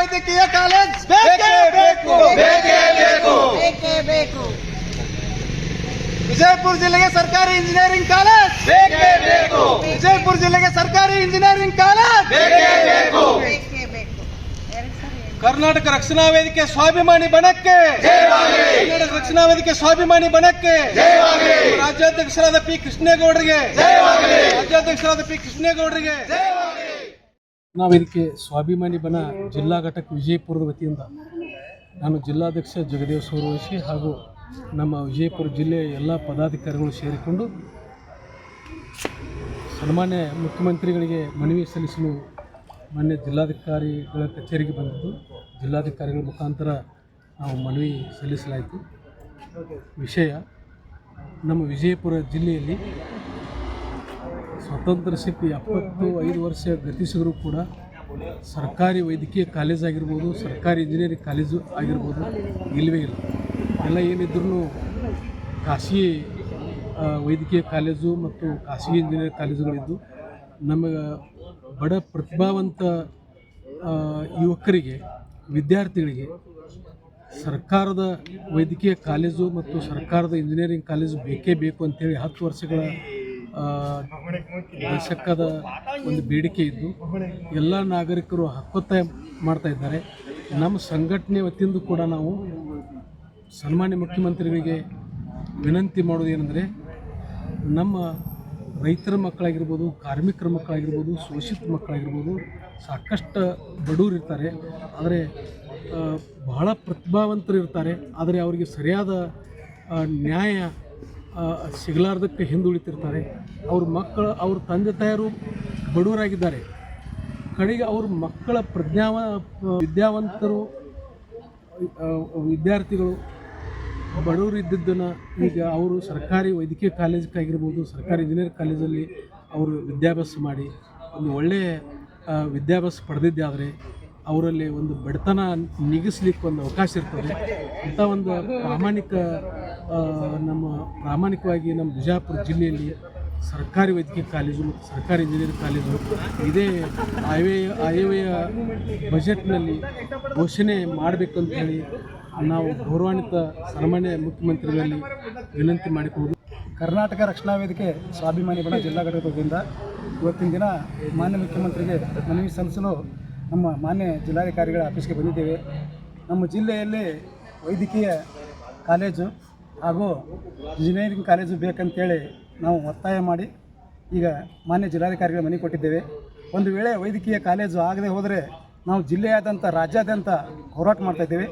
ವೈದ್ಯಕೀಯ ಕಾಲೇಜ್ ಬೇಕೇ ಬೇಕು ಬೇಕೇ ಬೇಕು ಬೇಕೇ ಬೇಕು ವಿಜಯಪುರ ಜಿಲ್ಲೆಗೆ ಸರ್ಕಾರಿ ಇಂಜಿನಿಯರಿಂಗ್ ಕಾಲೇಜ್ ಬೇಕೇ ಬೇಕು ವಿಜಯಪುರ ಜಿಲ್ಲೆಗೆ ಸರ್ಕಾರಿ ಇಂಜಿನಿಯರಿಂಗ್ ಕಾಲೇಜ್ ಬೇಕೇ ಬೇಕು ಬೇಕೇ ಬೇಕು ಎರಡು ಸರಿ ಹೇಳಿ. ಕರ್ನಾಟಕ ರಕ್ಷಣಾ ವೇದಿಕೆ ಸ್ವಾಭಿಮಾನಿ ಬಣಕ್ಕೆ ಜಯವಾಗಲಿ ಕರ್ನಾಟಕ ರಕ್ಷಣಾ ವೇದಿಕೆ ಸ್ವಾಭಿಮಾನಿ ಬಣಕ್ಕೆ ಜಯವಾಗಲಿ ರಾಜ್ಯಾಧ್ಯಕ್ಷರಾದ ಪಿ ಕೃಷ್ಣೇಗೌಡರಿಗೆ ಜಯವಾಗಲಿ ರಾಜ್ಯಾಧ್ಯಕ್ಷರಾದ ಪಿ ಕೃಷ್ಣೇಗೌಡರಿಗೆ ರಕ್ಷಣಾ ಇದಕ್ಕೆ ಸ್ವಾಭಿಮಾನಿ ಬನ ಜಿಲ್ಲಾ ಘಟಕ ವಿಜಯಪುರದ ವತಿಯಿಂದ ನಾನು ಜಿಲ್ಲಾಧ್ಯಕ್ಷ ಜಗದೇವ್ ಸೂರ್ಯವಂಶಿ ಹಾಗೂ ನಮ್ಮ ವಿಜಯಪುರ ಜಿಲ್ಲೆಯ ಎಲ್ಲ ಪದಾಧಿಕಾರಿಗಳು ಸೇರಿಕೊಂಡು ಸನ್ಮಾನ್ಯ ಮುಖ್ಯಮಂತ್ರಿಗಳಿಗೆ ಮನವಿ ಸಲ್ಲಿಸಲು ಮಾನ್ಯ ಜಿಲ್ಲಾಧಿಕಾರಿಗಳ ಕಚೇರಿಗೆ ಬಂದಿದ್ದು, ಜಿಲ್ಲಾಧಿಕಾರಿಗಳ ಮುಖಾಂತರ ನಾವು ಮನವಿ ಸಲ್ಲಿಸಲಾಯಿತು. ವಿಷಯ ನಮ್ಮ ವಿಜಯಪುರ ಜಿಲ್ಲೆಯಲ್ಲಿ ಸ್ವಾತಂತ್ರ್ಯ ಸಿಕ್ಕಿ ಎಪ್ಪತ್ತು ಐದು ವರ್ಷ ಗತಿಸಿದರೂ ಕೂಡ ಸರ್ಕಾರಿ ವೈದ್ಯಕೀಯ ಕಾಲೇಜ್ ಆಗಿರ್ಬೋದು, ಸರ್ಕಾರಿ ಇಂಜಿನಿಯರಿಂಗ್ ಕಾಲೇಜು ಆಗಿರ್ಬೋದು ಇಲ್ಲವೇ ಇಲ್ಲ. ಎಲ್ಲ ಏನಿದ್ರೂ ಖಾಸಗಿ ವೈದ್ಯಕೀಯ ಕಾಲೇಜು ಮತ್ತು ಖಾಸಗಿ ಇಂಜಿನಿಯರಿಂಗ್ ಕಾಲೇಜುಗಳಿದ್ದು ನಮಗೆ ಬಡ ಪ್ರತಿಭಾವಂತ ಯುವಕರಿಗೆ, ವಿದ್ಯಾರ್ಥಿಗಳಿಗೆ ಸರ್ಕಾರದ ವೈದ್ಯಕೀಯ ಕಾಲೇಜು ಮತ್ತು ಸರ್ಕಾರದ ಇಂಜಿನಿಯರಿಂಗ್ ಕಾಲೇಜು ಬೇಕೇ ಬೇಕು ಅಂತೇಳಿ ಹತ್ತು ವರ್ಷಗಳ ದಶಕದ ಒಂದು ಬೇಡಿಕೆ ಇದ್ದು ಎಲ್ಲ ನಾಗರಿಕರು ಹಕ್ಕೊತ್ತಾಯ ಮಾಡ್ತಾ ಇದ್ದಾರೆ. ನಮ್ಮ ಸಂಘಟನೆ ವತಿಯಿಂದ ಕೂಡ ನಾವು ಸನ್ಮಾನ್ಯ ಮುಖ್ಯಮಂತ್ರಿಗಳಿಗೆ ವಿನಂತಿ ಮಾಡೋದು ಏನಂದರೆ, ನಮ್ಮ ರೈತರ ಮಕ್ಕಳಾಗಿರ್ಬೋದು, ಕಾರ್ಮಿಕರ ಮಕ್ಕಳಾಗಿರ್ಬೋದು, ಶೋಷಿತ ಮಕ್ಕಳಾಗಿರ್ಬೋದು ಸಾಕಷ್ಟು ಬಡವರು ಇರ್ತಾರೆ. ಆದರೆ ಬಹಳ ಪ್ರತಿಭಾವಂತರು ಇರ್ತಾರೆ. ಆದರೆ, ಅವರಿಗೆ ಸರಿಯಾದ ನ್ಯಾಯ ಸಿಗಲಾರ್ದಕ್ಕೆ ಹಿಂದುಳಿತಿರ್ತಾರೆ. ಅವ್ರ ಮಕ್ಕಳು, ಅವ್ರ ತಂದೆ ತಾಯರು ಬಡವರಾಗಿದ್ದಾರೆ. ಕಡೆಗೆ ಅವ್ರ ಮಕ್ಕಳ ಪ್ರಜ್ಞಾವ, ವಿದ್ಯಾವಂತರು ವಿದ್ಯಾರ್ಥಿಗಳು ಬಡವರು ಇದ್ದಿದ್ದನ್ನು ಈಗ ಅವರು ಸರ್ಕಾರಿ ವೈದ್ಯಕೀಯ ಕಾಲೇಜ್ಗಾಗಿರ್ಬೋದು ಸರ್ಕಾರಿ ಇಂಜಿನಿಯರ್ ಕಾಲೇಜಲ್ಲಿ ಅವರು ವಿದ್ಯಾಭ್ಯಾಸ ಮಾಡಿ ಒಂದು ಒಳ್ಳೆಯ ವಿದ್ಯಾಭ್ಯಾಸ ಪಡೆದಿದ್ದೆ ಆದರೆ ಅವರಲ್ಲಿ ಒಂದು ಬಡತನ ನಿಗಿಸ್ಲಿಕ್ಕೆ ಒಂದು ಅವಕಾಶ ಇರ್ತದೆ. ಅಂಥ ಒಂದು ಪ್ರಾಮಾಣಿಕ ನಮ್ಮ ಪ್ರಾಮಾಣಿಕವಾಗಿ ನಮ್ಮ ಬಿಜಾಪುರ ಜಿಲ್ಲೆಯಲ್ಲಿ ಸರ್ಕಾರಿ ವೈದ್ಯಕೀಯ ಕಾಲೇಜು ಮತ್ತು ಸರ್ಕಾರಿ ಇಂಜಿನಿಯರಿಂಗ್ ಕಾಲೇಜು ಇದೇ ಆಯವ್ಯಯ ಆಯವ್ಯಯ ಬಜೆಟ್ನಲ್ಲಿ ಘೋಷಣೆ ಮಾಡಬೇಕಂತ ಹೇಳಿ ನಾವು ಗೌರವಾನ್ವಿತ ಸನ್ಮಾನ್ಯ ಮುಖ್ಯಮಂತ್ರಿಗಳಲ್ಲಿ ವಿನಂತಿ ಮಾಡಿಕೊಂಡು ಕರ್ನಾಟಕ ರಕ್ಷಣಾ ವೇದಿಕೆ ಸ್ವಾಭಿಮಾನಿ ಬಣ ಜಿಲ್ಲಾ ಘಟಕದಿಂದ ಇವತ್ತಿನ ದಿನ ಮಾನ್ಯ ಮುಖ್ಯಮಂತ್ರಿಗೆ ಮನವಿ ಸಲ್ಲಿಸಲು ನಮ್ಮ ಮಾನ್ಯ ಜಿಲ್ಲಾಧಿಕಾರಿಗಳ ಆಫೀಸ್ಗೆ ಬಂದಿದ್ದೇವೆ. ನಮ್ಮ ಜಿಲ್ಲೆಯಲ್ಲಿ ವೈದ್ಯಕೀಯ ಕಾಲೇಜು ಹಾಗೂ ಇಂಜಿನಿಯರಿಂಗ್ ಕಾಲೇಜು ಬೇಕಂತೇಳಿ ನಾವು ಒತ್ತಾಯ ಮಾಡಿ ಈಗ ಮಾನ್ಯ ಜಿಲ್ಲಾಧಿಕಾರಿಗಳ ಮನೆ ಕೊಟ್ಟಿದ್ದೇವೆ. ಒಂದು ವೇಳೆ ವೈದ್ಯಕೀಯ ಕಾಲೇಜು ಆಗದೆ ಹೋದರೆ ನಾವು ಜಿಲ್ಲೆಯಾದ್ಯಂತ, ರಾಜ್ಯಾದ್ಯಂತ ಹೋರಾಟ ಮಾಡ್ತಾ ಇದ್ದೇವೆ.